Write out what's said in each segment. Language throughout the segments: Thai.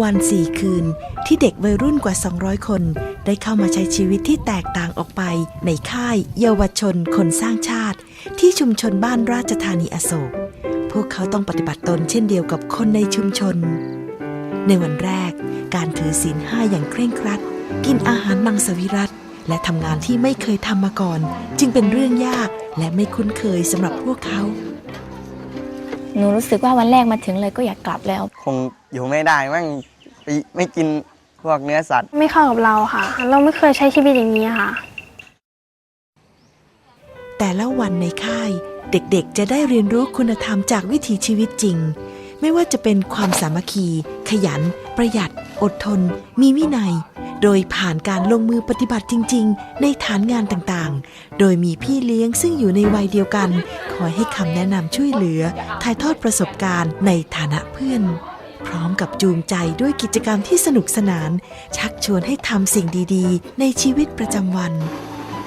วัน 4 คืน ที่เด็กวัยรุ่นกว่า 200 คน ได้เข้ามาใช้ชีวิตที่แตกต่างออกไปในค่ายเยาวชนคนสร้างชาติ ที่ชุมชนบ้านราชธานีอโศก พวกเขาต้องปฏิบัติตนเช่นเดียวกับคนในชุมชน ในวันแรก การถือศีลห้าอย่างเคร่งครัด กินอาหารมังสวิรัตและทำงานที่ไม่เคยทำมาก่อน จึงเป็นเรื่องยากและไม่คุ้นเคยสำหรับพวกเขา หนูรู้สึกว่าวันแรกมาถึงเลยก็อยากกลับแล้ว คงอยู่ไม่ได้มั่งไปไม่กินพวกเนื้อสัตว์ ไม่เข้ากับเราค่ะ เราไม่เคยใช้ชีวิตอย่างนี้ค่ะ แต่ละวันในค่าย เด็กๆ จะได้เรียนรู้คุณธรรมจากวิถีชีวิตจริง ไม่ว่าจะเป็นความสามัคคี ขยัน ประหยัด อดทน มีวินัย โดยผ่านการลงมือปฏิบัติจริง ๆ ในฐานงานต่างๆ โดยมีพี่เลี้ยงซึ่งอยู่ในวัยเดียวกัน คอยให้คำแนะนำช่วยเหลือ ถ่ายทอดประสบการณ์ในฐานะเพื่อน พร้อมกับจูงใจด้วยกิจกรรมที่สนุกสนาน ชักชวนให้ทำสิ่งดีๆ ในชีวิตประจำวัน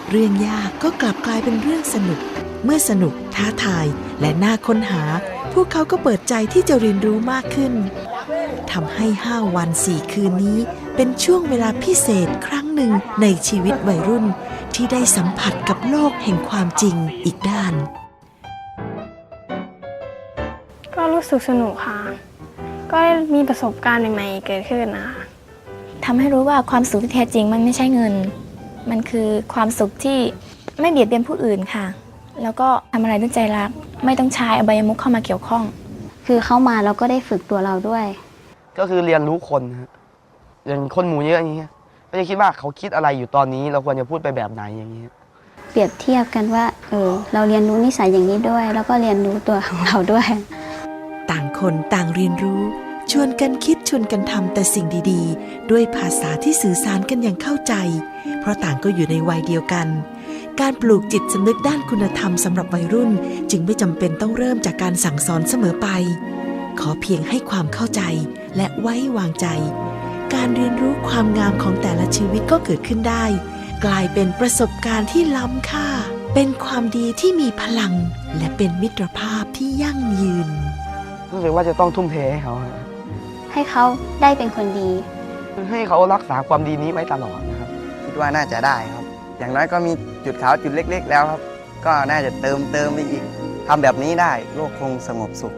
เรื่องยากก็กลับกลายเป็นเรื่องสนุก เมื่อสนุกท้าทายและน่าค้นหา พวกเขาก็เปิดใจที่จะเรียนรู้มากขึ้นทำให้ 5 วัน 4 คืนนี้ เป็นช่วงเวลาพิเศษครั้งหนึ่งในชีวิตวัยรุ่นที่ได้สัมผัสกับโลกแห่งความจริงอีกด้าน ก็รู้สึกสนุกค่ะ ก็มีประสบการณ์ใหม่ๆเกิดขึ้นนะคะทำให้รู้ว่าความสุขที่แท้จริงมันไม่ใช่เงิน มันคือความสุขที่ไม่เบียดเบียนผู้อื่นค่ะ แล้วก็ทำอะไรด้วยใจรัก ไม่ต้องใช้อบายมุขเข้ามาเกี่ยวข้อง คือเข้ามาเราก็ได้ฝึกตัวเราด้วย ก็คือเรียนรู้คนฮะ อย่างคนหมู่เยอะอย่างเงี้ยก็จะคิดว่าเขาคิดอะไรอยู่ตอนนี้ เราควรจะพูดไปแบบไหนอย่างเงี้ยเปรียบเทียบกันว่าเออเราเรียนรู้นิสัยอย่างนี้ด้วย แล้วก็เรียนรู้ตัวของเราด้วย ต่างคนต่างเรียนรู้ ชวนกันคิดชวนกันทำแต่สิ่งดีๆ ด้วยภาษาที่สื่อสารกันอย่างเข้าใจ เพราะต่างก็อยู่ในวัยเดียวกัน การปลูกจิตสำนึกด้านคุณธรรมสำหรับวัยรุ่น จึงไม่จำเป็นต้องเริ่มจากการสั่งสอนเสมอไป ขอเพียงให้ความเข้าใจและไว้วางใจ การเรียนรู้ความงามของแต่ละชีวิตก็เกิดขึ้นได้ กลายเป็นประสบการณ์ที่ล้ำค่า เป็นความดีที่มีพลัง และเป็นมิตรภาพที่ยั่งยืน รู้สึกว่าจะต้องทุ่มเทให้เขาฮะให้เขาได้เป็นคนดี ให้เขารักษาความดีนี้ไว้ตลอดนะครับ คิดว่าน่าจะได้ครับ อย่างน้อยก็มีจุดขาวจุดเล็ก ๆ แล้วครับ ก็น่าจะเติมเติมไปอีกทำแบบนี้ได้โลกคงสงบสุข